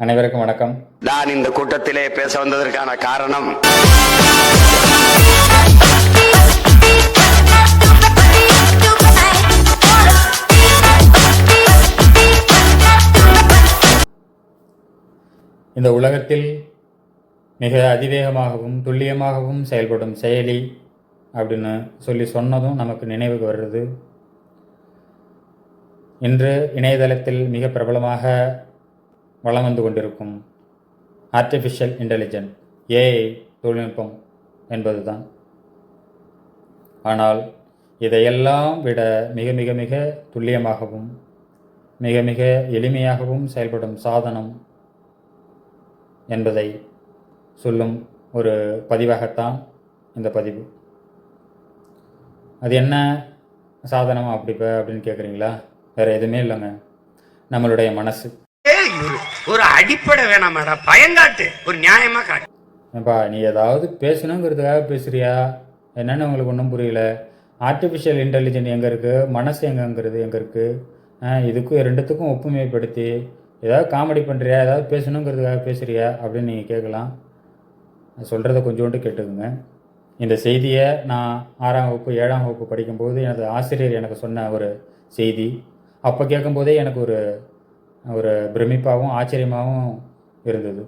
அனைவருக்கும் வணக்கம். நான் இந்த கூட்டத்திலே பேச வந்ததற்கான காரணம். இந்த உலகத்தில் மிக அதிவேகமாகவும் துல்லியமாகவும் செயல்படும் செயலி அப்படின்னு சொல்லி சொன்னதும் நமக்கு நினைவுக்கு வருது இன்று இணையதளத்தில் மிக பிரபலமாக வளம் வந்து கொண்டிருக்கும் ஆர்டிஃபிஷியல் இன்டெலிஜென்ட் ஏஐ தொழில்நுட்பம் என்பதுதான். ஆனால் இதையெல்லாம் விட மிக மிக மிக துல்லியமாகவும் மிக மிக எளிமையாகவும் செயல்படும் சாதனம் என்பதை சொல்லும் ஒரு பதிவாகத்தான் இந்த பதிவு. அது என்ன சாதனம் அப்படி அப்படின்னு கேட்குறீங்களா வேறு எதுவுமே இல்லைங்க. நம்மளுடைய மனசு. ஒரு- ஒரு அடிப்படை வேணாமாடா. பயங்காட்டு. ஒரு நியாயமா காட்டு. ஏப்பா நீ ஏதாவது பேசணுங்கிறதுக்காக பேசுறியா? என்னன்னு உங்களுக்கு ஒன்றும் புரியல. ஆர்டிஃபிஷியல் இன்டெலிஜென்ட் எங்கே இருக்குது மனசு எங்கங்கிறது எங்கே இருக்குது இதுக்கும் ரெண்டுத்துக்கும் ஒப்புமைப்படுத்தி ஏதாவது காமெடி பண்ணுறியா ஏதாவது பேசணுங்கிறதுக்காக பேசுறியா? அப்படின்னு நீங்கள் கேட்கலாம். சொல்கிறத கொஞ்சோண்டு கேட்டுக்குங்க. இந்த செய்தியை நான் ஆறாம் வகுப்பு ஏழாம் வகுப்பு படிக்கும்போது எனது ஆசிரியர் எனக்கு சொன்ன ஒரு செய்தி. அப்போ கேட்கும்போதே எனக்கு ஒரு ஒரு பிரமிப்பாகவும் ஆச்சரியமாகவும் இருந்தது.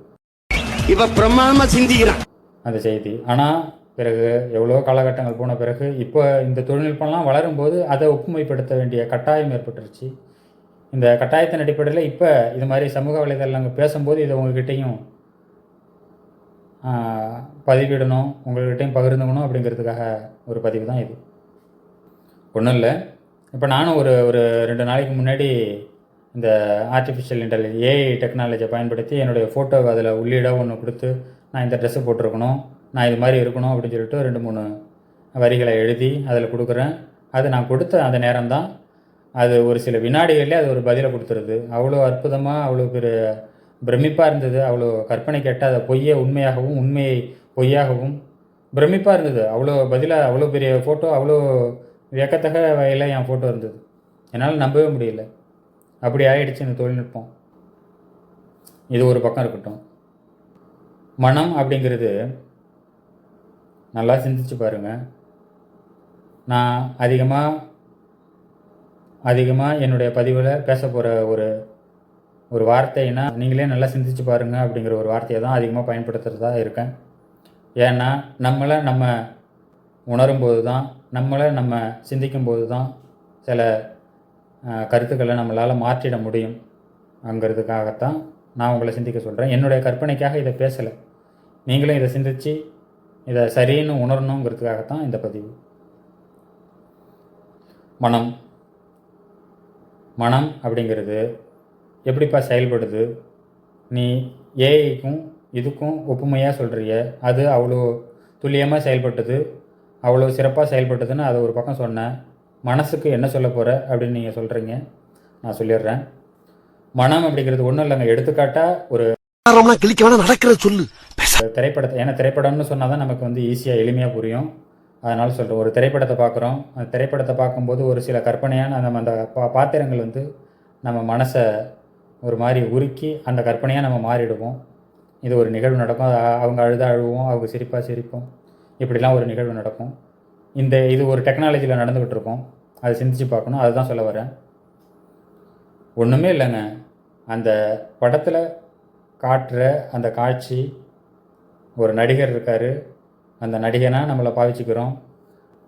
இவ பிரமாதமா சிந்திக்கிறான். அந்த செய்தி. ஆனால் பிறகு எவ்வளோ காலகட்டங்கள் போன பிறகு இப்போ இந்த தொழில்நுட்பம்லாம் வளரும்போது அதை ஒப்புமைப்படுத்த வேண்டிய கட்டாயம் ஏற்பட்டுருச்சு. இந்த கட்டாயத்தின் அடிப்படையில் இப்போ இது மாதிரி சமூக வலைதளங்கள் பேசும்போது இதை உங்ககிட்டையும் பதிவிடணும் உங்கள்கிட்டையும் பகிர்ந்துக்கணும் அப்படிங்கிறதுக்காக ஒரு பதிவு தான் இது. ஒன்றும் இல்லை. இப்போ நானும் ஒரு ஒரு ரெண்டு நாளைக்கு முன்னாடி இந்த ஆர்டிஃபிஷியல் இன்டெலிஜென்ஸ் ஏஐ டெக்னாலஜியை பயன்படுத்தி என்னுடைய ஃபோட்டோவை அதில் உள்ளீடாக ஒன்று கொடுத்து நான் இந்த ட்ரெஸ்ஸு போட்டிருக்கணும் நான் இது மாதிரி இருக்கணும் அப்படின்னு சொல்லிட்டு ரெண்டு மூணு வரிகளை எழுதி அதில் கொடுக்குறேன். அது நான் கொடுத்த அந்த நேரம் தான் அது ஒரு சில வினாடிகளிலே அது ஒரு பதிலை கொடுத்துருது. அவ்வளோ அற்புதமாக அவ்வளோ பெரிய பிரமிப்பாக இருந்தது. அவ்வளோ கற்பனை கேட்டால் அதை பொய்யை உண்மையாகவும் உண்மையை பொய்யாகவும் பிரமிப்பாக இருந்தது. அவ்வளோ பதிலாக அவ்வளோ பெரிய ஃபோட்டோ அவ்வளோ வியக்கத்தக வகையில் என் ஃபோட்டோ இருந்தது. என்னால் நம்பவே முடியல. அப்படி ஆயிடுச்சு இந்த தொழில்நுட்பம். இது ஒரு பக்கம் இருக்கட்டும். மனம் அப்படிங்கிறது நல்லா சிந்திச்சு பாருங்க. நான் அதிகமாக அதிகமாக என்னுடைய பதிவில் பேச போகிற ஒரு ஒரு வார்த்தைன்னா நீங்களே நல்லா சிந்திச்சு பாருங்க அப்படிங்கிற ஒரு வார்த்தையை தான் அதிகமாக பயன்படுத்துகிறதா இருக்கேன். ஏன்னா நம்மளை நம்ம உணரும்போது தான் நம்மளை நம்ம சிந்திக்கும்போது தான் சில கருத்துக்களை நம்மளால் மாற்றிட முடியும் அங்கிறதுக்காகத்தான் நான் உங்களை சிந்திக்க சொல்கிறேன் என்னுடைய கற்பனைக்காக இதை பேசலை. நீங்களும் இதை சிந்திச்சு இதை சரின்னு உணரணுங்கிறதுக்காகத்தான் இந்த பதிவு. மனம். மனம் அப்படிங்கிறது எப்படிப்பா செயல்படுது? நீ ஏஐக்கும் இதுக்கும் ஒப்புமையாக சொல்கிறிய அது அவ்வளோ துல்லியமாக செயல்பட்டது? அவ்வளோ சிறப்பாக செயல்பட்டதுன்னு அதை ஒரு பக்கம் சொன்னேன் மனசுக்கு என்ன சொல்ல போகிற அப்படின்னு நீங்கள் சொல்கிறீங்க நான் சொல்லிடுறேன். மனம் அப்படிங்கிறது ஒன்றும் இல்லைங்க. எடுத்துக்காட்டால் ஒரு கிளிக்க வேணா நடக்கிறத சொல்லு. திரைப்படத்தை ஏன்னா திரைப்படம்னு சொன்னால் தான் நமக்கு வந்து ஈஸியாக எளிமையாக புரியும். அதனால் சொல்கிறேன் ஒரு திரைப்படத்தை பார்க்குறோம். அந்த திரைப்படத்தை பார்க்கும்போது ஒரு சில கற்பனையான நம்ம அந்த பா பாத்திரங்கள் வந்து நம்ம மனசை ஒரு மாதிரி உருக்கி அந்த கற்பனையாக நம்ம மாறிடுவோம். இது ஒரு நிகழ்வு நடக்கும். அவங்க அழுதா அழுவோம் அவங்க சிரிப்பாக சிரிப்போம். இப்படிலாம் ஒரு நிகழ்வு நடக்கும். இந்த இது ஒரு டெக்னாலஜியில் நடந்துக்கிட்டு இருக்கோம் அதை சிந்திச்சு பார்க்கணும். அதுதான் சொல்ல வரேன். ஒன்றுமே இல்லைங்க. அந்த படத்தில் காட்டுற அந்த காட்சி ஒரு நடிகர் இருக்கார். அந்த நடிகனாக நம்மளை பாவிச்சுக்கிறோம்.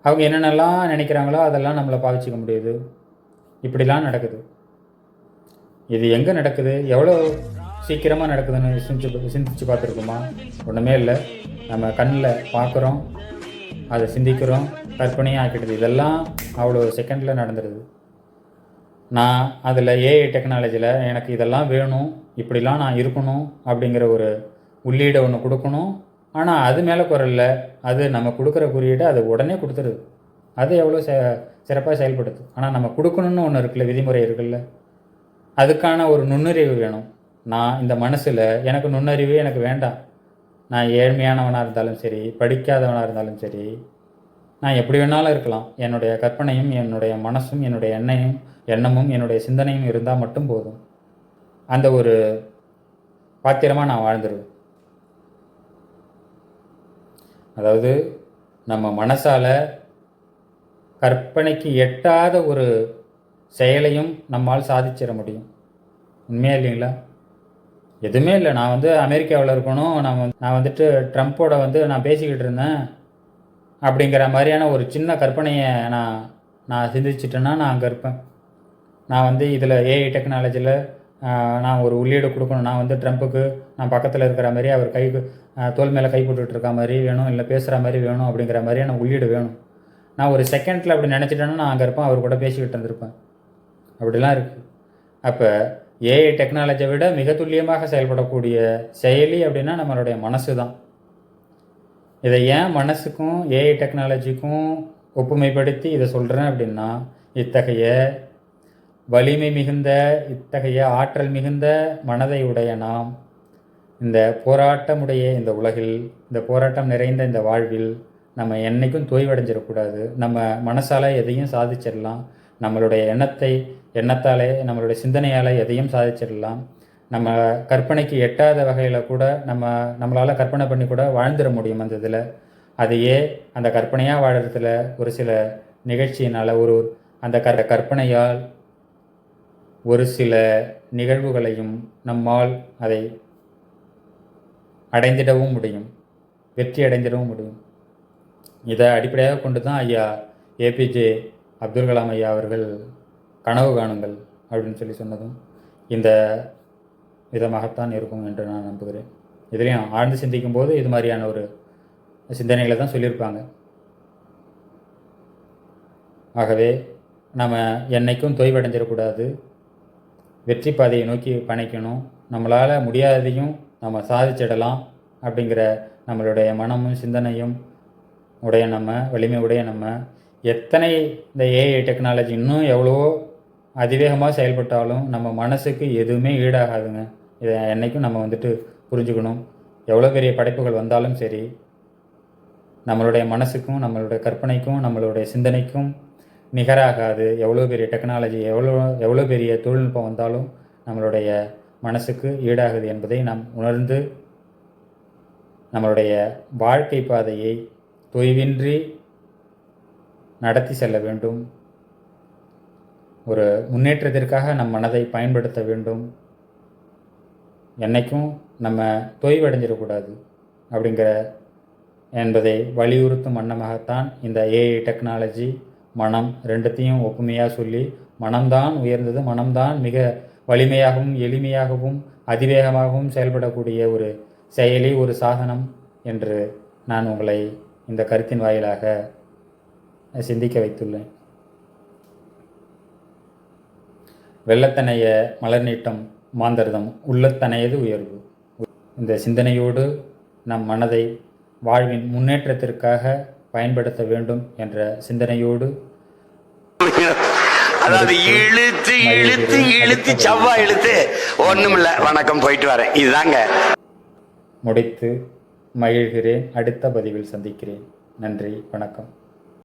அவங்க என்னென்னலாம் நினைக்கிறாங்களோ அதெல்லாம் நம்மளை பாவிச்சிக்க முடியுது. இப்படிலாம் நடக்குது. இது எங்கே நடக்குது? எவ்வளோ சீக்கிரமாக நடக்குதுன்னு சிந்திச்சு சிந்திச்சு பார்த்துருக்குமா? ஒன்றுமே இல்லை. நம்ம கண்ணில் பார்க்குறோம். அதை சிந்திக்கிறோம் கற்பனையாக ஆக்கிடுது இதெல்லாம் அவ்வளோ செகண்டில் நடந்துடுது நான் அதில் ஏஐ டெக்னாலஜியில் எனக்கு இதெல்லாம் வேணும் இப்படிலாம் நான் இருக்கணும் அப்படிங்கிற ஒரு உள்ளீடை ஒன்று கொடுக்கணும். ஆனால் அது மேலே குரல்ல அது நம்ம கொடுக்குற குறியீடு அது உடனே கொடுத்துருது. அது எவ்வளோ செ சிறப்பாக செயல்படுது. ஆனால் நம்ம கொடுக்கணும்னு ஒன்று இருக்குல்ல விதிமுறை இருக்குல்ல. அதுக்கான ஒரு நுண்ணறிவு வேணும். நான் இந்த மனசில் எனக்கு நுண்ணறிவு எனக்கு வேண்டாம். நான் ஏழ்மையானவனாக இருந்தாலும் சரி படிக்காதவனாக இருந்தாலும் சரி நான் எப்படி வேணாலும் இருக்கலாம். என்னுடைய கற்பனையும் என்னுடைய மனசும் என்னுடைய எண்ணெயும் எண்ணமும் என்னுடைய சிந்தனையும் இருந்தால் மட்டும் போதும். அந்த ஒரு பாத்திரமாக நான் வாழ்ந்துருவேன். அதாவது நம்ம மனசால் கற்பனைக்கு எட்டாத ஒரு செயலையும் நம்மால் சாதிச்சிட முடியும். உண்மையா இல்லைங்களா? எதுவுமே இல்லை. நான் வந்து அமெரிக்காவில் இருக்கணும். நான் வந்து நான் வந்துட்டு ட்ரம்ப்போட வந்து நான் பேசிக்கிட்டு இருந்தேன். அப்படிங்கிற மாதிரியான ஒரு சின்ன கற்பனையை நான் நான் சிந்திச்சிட்டேன்னா நான் அங்கே இருப்பேன். நான் வந்து இதில் ஏஐ டெக்னாலஜியில் நான் ஒரு உள்ளீடு கொடுக்கணும். நான் வந்து ட்ரம்ப்புக்கு நான் பக்கத்தில் இருக்கிற மாதிரி அவர் கை தோல் மேலே கை மாதிரி வேணும். இல்லை பேசுகிற மாதிரி வேணும் அப்படிங்கிற மாதிரியான உள்ளீடு வேணும். நான் ஒரு செகண்டில் அப்படி நினச்சிட்டேன்னா நான் அங்கே இருப்பேன். அவர் கூட பேசிக்கிட்டு இருந்திருப்பேன். அப்படிலாம் இருக்குது அப்போ ஏஐ டெக்னாலஜியை விட மிக துல்லியமாக செயல்படக்கூடிய செயலி அப்படின்னா நம்மளுடைய மனசு தான் இதை ஏன் மனசுக்கும் ஏஐ டெக்னாலஜிக்கும் ஒப்புமைப்படுத்தி இதை சொல்கிறேன் அப்படின்னா இத்தகைய வலிமை மிகுந்த இத்தகைய ஆற்றல் மிகுந்த மனதை உடைய நாம் இந்த போராட்டமுடைய இந்த உலகில் இந்த போராட்டம் நிறைந்த இந்த வாழ்வில் நம்ம என்னைக்கும் தோய்வடைஞ்சிடக்கூடாது. நம்ம மனசால் எதையும் சாதிச்சிடலாம். நம்மளுடைய எண்ணத்தை எண்ணத்தாலே நம்மளுடைய சிந்தனையால் எதையும் சாதிச்சிடலாம். நம்ம கற்பனைக்கு எட்டாத வகையில் கூட நம்ம நம்மளால் கற்பனை பண்ணி கூட வாழ்ந்துட முடியும் அந்த இதில். அதையே அந்த கற்பனையாக வாழறதுல ஒரு சில நிகழ்ச்சியினால் ஒரு அந்த கற கற்பனையால் ஒரு சில நிகழ்வுகளையும் நம்மால் அதை அடைந்திடவும் முடியும். வெற்றி அடைந்திடவும் முடியும். இதை அடிப்படையாக கொண்டு தான் ஐயா ஏபிஜே அப்துல் கலாம் ஐயா அவர்கள் கனவு காணுங்கள் அப்படின்னு சொல்லி சொன்னதும் இந்த விதமாகத்தான் இருக்கும் என்று நான் நம்புகிறேன். இதுலேயும் ஆழ்ந்து சிந்திக்கும் போது இது மாதிரியான ஒரு சிந்தனைகளை தான் சொல்லியிருப்பாங்க. ஆகவே நம்ம என்னைக்கும் தொய்வடைஞ்சிடக்கூடாது. வெற்றி பாதையை நோக்கி பணிக்கணும் நம்மளால் முடியாததையும் நம்ம சாதிச்சிடலாம் அப்படிங்கிற நம்மளுடைய மனமும் சிந்தனையும் உடைய நம்ம வலிமை உடைய நம்ம எத்தனை இந்த ஏஐ டெக்னாலஜி இன்னும் எவ்வளவோ அதிவேகமாக செயல்பட்டாலும் நம்ம மனசுக்கு எதுவுமே ஈடாகாதுங்க. இதை என்றைக்கும் நம்ம வந்துட்டு புரிஞ்சுக்கணும். எவ்வளோ பெரிய படைப்புகள் வந்தாலும் சரி நம்மளுடைய மனசுக்கும் நம்மளுடைய கற்பனைக்கும் நம்மளுடைய சிந்தனைக்கும் நிகராகாது. எவ்வளோ பெரிய டெக்னாலஜி எவ்வளோ எவ்வளோ பெரிய தொழில்நுட்பம் வந்தாலும் நம்மளுடைய மனசுக்கு ஈடாகுது என்பதை நாம் உணர்ந்து நம்மளுடைய வாழ்க்கை பாதையை தொய்வின்றி நடத்தி செல்ல வேண்டும். ஒரு முன்னேற்றத்திற்காக நம் மனதை பயன்படுத்த வேண்டும். என்னைக்கும் நம்ம தொய்வடைஞ்சிடக்கூடாது அப்படிங்கிற என்பதை வலியுறுத்தும் வண்ணமாகத்தான் இந்த ஏஐ டெக்னாலஜி மனம் ரெண்டுத்தையும் ஒப்புமையாக சொல்லி மனம்தான் உயர்ந்தது மனம்தான் மிக வலிமையாகவும் எளிமையாகவும் அதிவேகமாகவும் செயல்படக்கூடிய ஒரு செயலி ஒரு சாதனம் என்று நான் உங்களை இந்த கருத்தின் வாயிலாக சிந்திக்க வைத்துள்ளேன். வெள்ளத்தனைய மலர் நீட்டம் மாந்தர்தம் உள்ளத்தனையது உயர்வு. இந்த சிந்தனையோடு நம் மனதை வாழ்வின் முன்னேற்றத்திற்காக பயன்படுத்த வேண்டும் என்ற சிந்தனையோடு அதாவது இழுத்து இழுத்து இழுத்து செவ்வா இழுத்து ஒண்ணுமில்ல. வணக்கம் போயிட்டு வரேன். இதுதாங்க. முடித்து மகிழ்கிறேன். அடுத்த பதிவில் சந்திக்கிறேன். நன்றி வணக்கம்.